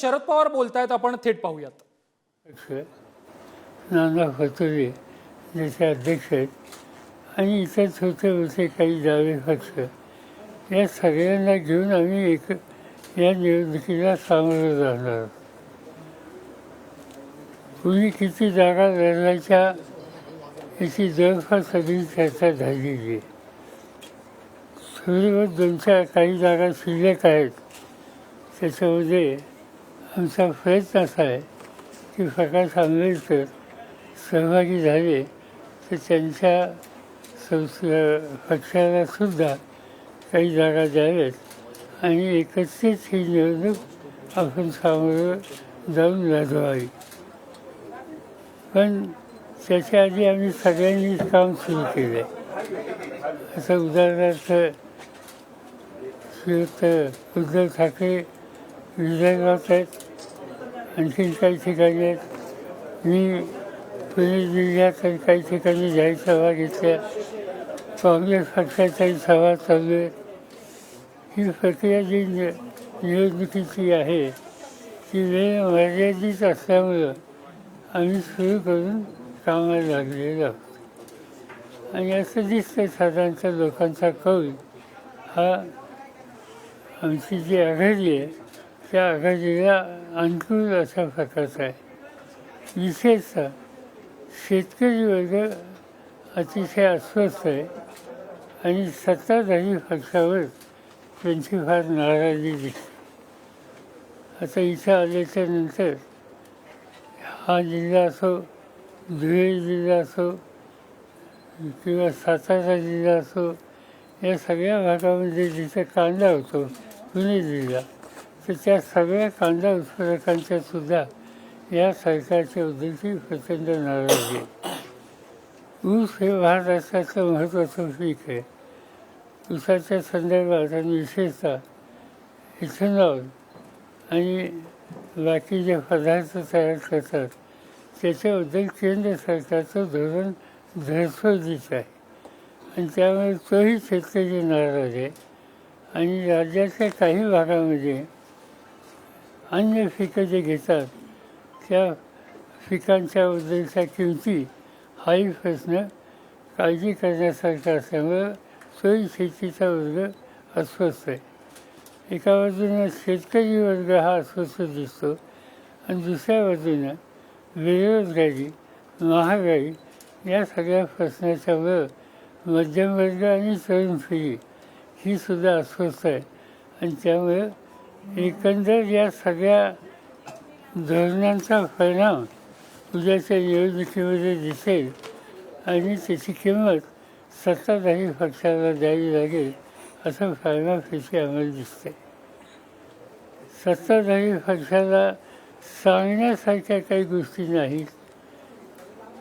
शरद पवार बोलतायत आपण थेट पाहूयात नाना फतोरे जसे अध्यक्ष आहेत आणि इतर छोटे मोठे काही दावे पक्ष या सगळ्यांना घेऊन आम्ही एक या निवडणुकीला सामोरं जाणार आहोत. कुणी किती जागा लढायच्या याची जवळपास सगळी चर्चा झालेली आहे सुरुवात दोनच्या काही जागा शिल्लक आहेत त्याच्यामध्ये आमचा प्रयत्न असा आहे. की प्रकाश आंबेडकर सहभागी झाले तर त्यांच्या संस पक्षाला सुद्धा काही जागा द्याव्यात आणि एकत्रित ही निवडणूक आपण सामोरं जाऊन लढवावी. पण त्याच्या आधी आम्ही सगळ्यांनीच काम सुरू केलं आहे असं उदाहरणार्थ श्रीयुक्त उद्धव ठाकरे विदर्भात आहेत आणखीन काही ठिकाणी आहेत. मी पुणे जिल्ह्यात काही ठिकाणी जाहीर सभा घेतल्या. काँग्रेस पक्षाच्याही सभा चालू आहेत ही प्रक्रिया जी निवडणुकीची आहे ती वेळ मर्यादित असल्यामुळं आम्ही सुरू करून कामाला लागलेलो आहोत. आणि असं दिसतं साधारणतः लोकांचा कौल. हा आमची जी आघाडी आहे त्या आघाडीला अनुकूल असा प्रकारचा आहे. विशेषतः शेतकरी वर्ग अतिशय अस्वस्थ आहे आणि सत्ताधारी पक्षावर त्यांची फार नाराजी दिसते. आता इथं आल्याच्यानंतर हा जिल्हा असो धुळे जिल्हा असो किंवा सातारा जिल्हा असो या सगळ्या भागामध्ये जिथे कांदा होतो पुणे जिल्हा त्या सगळ्या कांदा उत्पादकांच्या सुद्धा या सरकारच्या उद्देशी प्रचंड नाराज. आहे ऊस हे महाराष्ट्राचं महत्त्वाचं पीक आहे. ऊसाच्या संदर्भात आणि विशेषतः इथेनॉल आणि बाकी जे पदार्थ तयार करतात त्याच्याबद्दल केंद्र सरकारचं धोरण धडपडीचं आहे. आणि त्यामुळे तोही शेतकरी नाराज आहे. आणि राज्याच्या काही भागामध्ये अन्य पिकं जे घेतात त्या पिकांच्याबद्दलच्या किमती हाही प्रश्न काळजी करण्यासारखा असल्यामुळं तोही शेतीचा वर्ग अस्वस्थ आहे. एका बाजूनं शेतकरी वर्ग हा अस्वस्थ दिसतो आणि दुसऱ्या बाजूनं बेरोजगारी महागाई या सगळ्या प्रश्नाच्यामुळं मध्यमवर्ग आणि तरुण पिढी ही सुद्धा अस्वस्थ आहे आणि त्यामुळं एकंदर या सगळ्या धोरणांचा परिणाम उद्याच्या निवडणुकीमध्ये दिसेल आणि त्याची किंमत सत्ताधारी पक्षाला द्यावी लागेल असं फायनाफिशी आम्हाला दिसते. सत्ताधारी पक्षाला सांगण्यासारख्या काही गोष्टी नाहीत.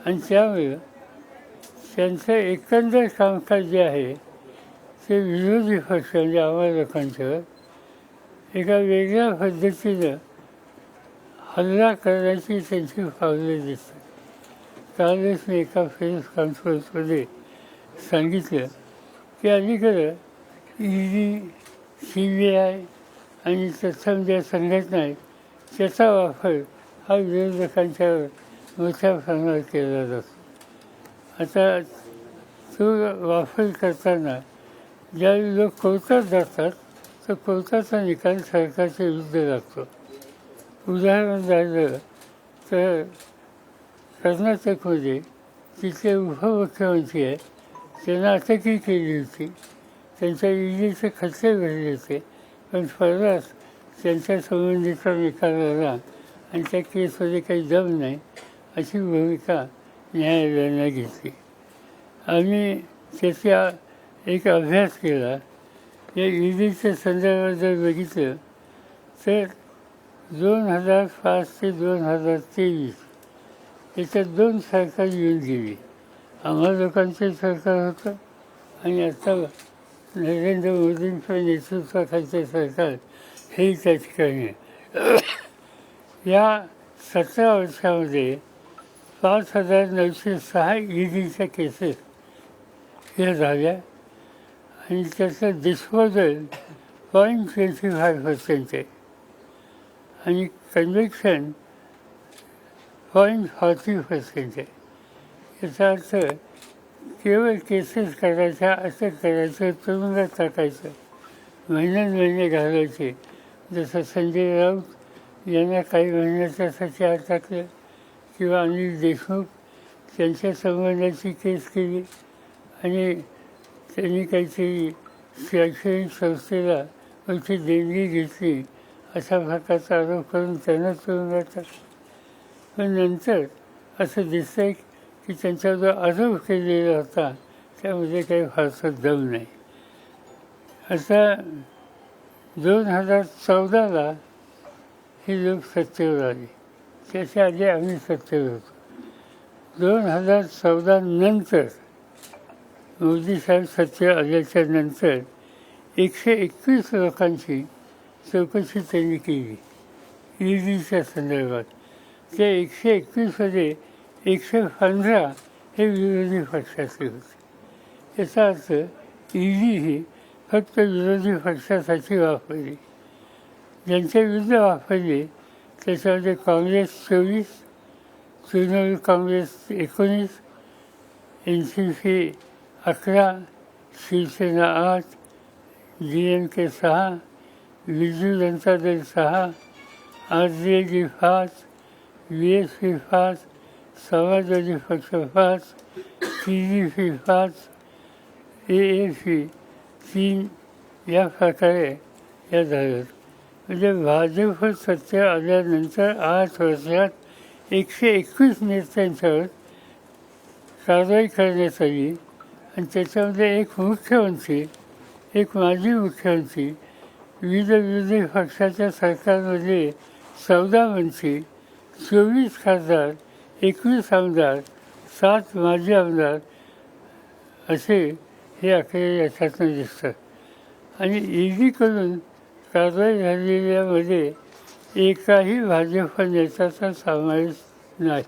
आणि त्यामुळं त्यांचं एकंदर कामकाज जे आहे ते विरोधी पक्ष म्हणजे आम्हाला लोकांच्यावर एका वेगळ्या पद्धतीनं हल्ला करण्याची त्यांची पावले दिसतात. कालच मी एका प्रेस कॉन्फरन्समध्ये सांगितलं की अलीकडं ईडी सी बी आय आणि तत्सम ज्या संघटना आहेत त्याचा वापर हा विरोधकांच्यावर मोठ्या प्रमाणात केला जातो. आता तो वापर करताना ज्यावेळी लोक कोर्टात जातात तर कोर्टाचा निकाल सरकारच्या विरुद्ध लागतो. उदाहरण झालं तर कर्नाटकमध्ये तिथले उपमुख्यमंत्री आहे त्यांना अटकही केली होती. त्यांच्या ईडीचे खर्चे भरले होते. पण परवाच त्यांच्या संबंधीचा निकाल आला आणि त्या केसमध्ये काही दम नाही अशी भूमिका न्यायालयानं घेतली. आम्ही त्याचा एक अभ्यास केला. या ईडीच्या संदर्भात जर बघितलं? तर दोन हजार पाच ते दोन हजार तेवीस याच्यात दोन सरकार येऊन गेली आम्हा लोकांचं सरकार होतं आणि आता नरेंद्र मोदींच्या नेतृत्वाखालचं सरकार हे त्या ठिकाणी आहे. या सतरा वर्षामध्ये पाच हजार नऊशे सहा ईडीच्या केसेस या झाल्या. आणि त्याचं disposal point twenty five percent आहे. आणि कन्व्हेक्शन पॉईंट फॉर्टी पर्सेंट आहे. याचा अर्थ केवळ केसेस करायच्या असं करायचं तुरुंगात टाकायचं महिन्यात महिने घालायचे जसं संजय राऊत यांना काही महिन्याच्यासाठी आत टाकलं किंवा अनिल देशमुख त्यांच्या संबंधाची केस केली आणि त्यांनी काहीतरी शैक्षणिक संस्थेला मोठी देणगी घेतली. अशा प्रकारचा आरोप करून त्यांना तुरुंगात टाकलं पण नंतर असं दिसतंय की त्यांचा जो आरोप केलेला होता. त्यामध्ये काही फारसा दम नाही. आता दोन हजार चौदाला ही लोक सत्तेवर आली. त्याच्या आधी आम्ही सत्तेवर होतो. दोन हजार चौदा नंतर मोदीसाहेब सत्य आल्याच्यानंतर आल्याच्यानंतर एकशे एकवीस लोकांची चौकशी त्यांनी केली. ईडीच्या संदर्भात. त्या एकशे एकवीसमध्ये एकशे पंधरा हे विरोधी पक्षाचे होते. याचा अर्थ ईडी ही फक्त विरोधी पक्षासाठी वापरली. ज्यांच्या विरुद्ध वापरली त्याच्यामध्ये काँग्रेस चोवीस तृणमूल काँग्रेस एकोणीस एन सी पी अकरा शिवसेना आठ डी एम के सहा बिजू जनता दल सहा आर जे डी पाच बी एस पी पाच समाजवादी पक्ष पाच टी डी पी पाच ए ए पी तीन या प्रकारे या झाल्यात. म्हणजे भाजप सत्य आल्यानंतर आठ वर्षात एकशे एकवीस नेत्यांच्यावर कारवाई करण्यात आली आणि त्याच्यामध्ये एक मुख्यमंत्री एक माजी मुख्यमंत्री विविध विरोधी पक्षाच्या सरकारमध्ये चौदा मंत्री चोवीस खासदार एकवीस आमदार सात माजी आमदार असे हे आकडे याच्यातून दिसतात. आणि ईडीकडून कारवाई झालेल्यामध्ये एकाही भाजप नेत्याचा समावेश नाही.